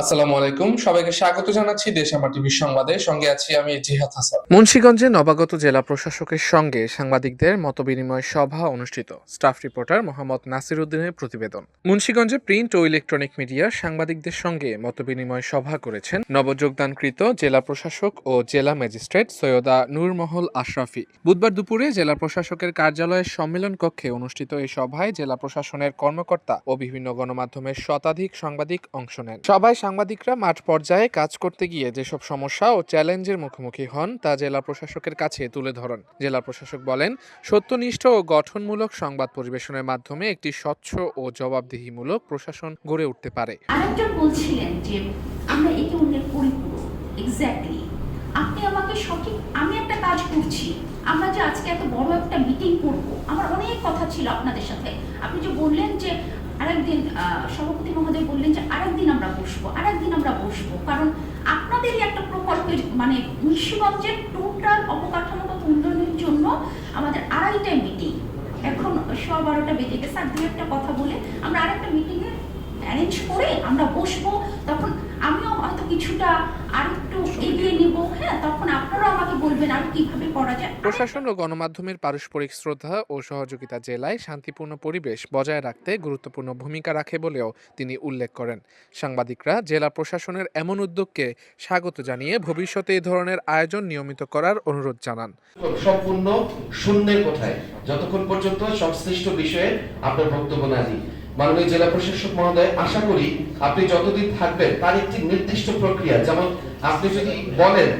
আসসালামু আলাইকুম। সবাইকে স্বাগত জানাচ্ছি দেশ আমার টিভির সংবাদে। সঙ্গে আছি আমি জিহাদ হাসান। মুন্সিগঞ্জে নবাগত জেলা প্রশাসকের সঙ্গে সাংবাদিকদের মতবিনিময় সভা অনুষ্ঠিত। স্টাফ রিপোর্টার মোহাম্মদ নাসির উদ্দিনের প্রতিবেদন। মুন্সিগঞ্জে প্রিন্ট ও ইলেকট্রনিক মিডিয়া সাংবাদিকদের সঙ্গে মতবিনিময় সভা করেছেন নবযোগদানকৃত জেলা প্রশাসক ও জেলা ম্যাজিস্ট্রেট সৈয়দা নূরমহল আশরাফি। বুধবার দুপুরে জেলা প্রশাসকের কার্যালয়ের সম্মেলন কক্ষে অনুষ্ঠিত এই সভায় জেলা প্রশাসনের কর্মকর্তা ও বিভিন্ন গণমাধ্যমের শতাধিক সাংবাদিক অংশ নেন। সভায় সাংবাদিকরা মাঠ পর্যায়ে কাজ করতে গিয়ে যেসব সমস্যা ও চ্যালেঞ্জের মুখোমুখি হন, তা জেলা প্রশাসকের কাছে তুলে ধরেন। জেলা প্রশাসক বলেন, সত্যনিষ্ঠ ও গঠনমূলক সংবাদ পরিবেশনের মাধ্যমে একটি স্বচ্ছ ও জবাবদিহিমূলক প্রশাসন গড়ে উঠতে পারে। আরেকজন বলছিলেন যে, আমরা একে অন্যের পরিপূরক এক্স্যাক্টলি আপনি আমাকে সঠিক, আমি একটা কাজ করছি। আমরা যে আজকে এত বড় একটা মিটিং করব, আমার অনেক কথা ছিল আপনাদের সাথে। আপনি যে বললেন যে আরেকদিন সভাপতি মহোদয় বললেন যে আরেকদিন আমরা বসবো, আরেকদিন আমরা বসবো। কারণ আপনাদেরই একটা প্রকল্পের মানে মুন্সিগঞ্জের টোটাল অবকাঠামোগত উন্নয়নের জন্য আমাদের আড়াইটায় মিটিং এখন সোয়া বারোটা বেজে গেছে, আর দু একটা কথা বলে আমরা আরেকটা মিটিংয়ে অ্যারেঞ্জ করে আমরা বসবো। আপনারাও আর কীভাবে করা যায়? প্রশাসন ও গণমাধ্যমের পারস্পরিক শ্রদ্ধা ও সহযোগিতা জেলায় শান্তিপূর্ণ পরিবেশ বজায় রাখতে গুরুত্বপূর্ণ ভূমিকা রাখে বলেও তিনি উল্লেখ করেন। সাংবাদিকরা জেলা প্রশাসনের এমন উদ্যোগকে স্বাগত জানিয়ে ভবিষ্যতে এই ধরনের আয়োজন নিয়মিত করার অনুরোধ জানান। সম্পূর্ণ শূন্যের কোঠায় যতক্ষণ পর্যন্ত সংশ্লিষ্ট বিষয়ে আপনার বক্তব্য না দিই। মাননীয় জেলা প্রশাসক মহোদয় আশা করি আপনি যতদিন থাকবেন তার একটি নির্দিষ্ট প্রক্রিয়া যেমন আপনি যদি বলেন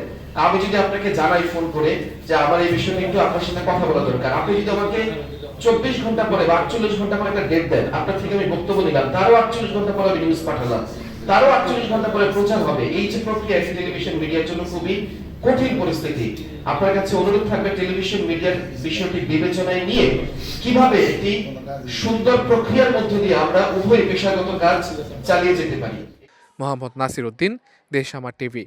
আমি যদি আপনাকে জানাই ফোন করে যে আমার এই বিষয়টা একটু আপনার সাথে কথা বলা দরকার, আপনি যদি আমাকে চব্বিশ ঘণ্টা পরে বা আটচল্লিশ ঘণ্টা পরে একটা ডেট দেন, আপনার থেকে আমি বক্তব্য নিলাম, তারও আটচল্লিশ ঘণ্টা পরে আমি নিউজ পাঠালাম, তারও আটচল্লিশ ঘণ্টা পরে প্রচার হবে। এই যে প্রক্রিয়া টেলিভিশন মিডিয়ার জন্য খুবই কঠিন পরিস্থিতি। আপনার কাছে অনুরোধ থাকবে টেলিভিশন মিডিয়ার বিষয়টি বিবেচনায় নিয়ে কীভাবে একটি সুন্দর প্রক্রিয়ার মধ্য দিয়ে আমরা উভয় পেশাগত কাজ চালিয়ে যেতে পারি। মোহাম্মদ নাসির উদ্দিন, দেশ আমার টিভি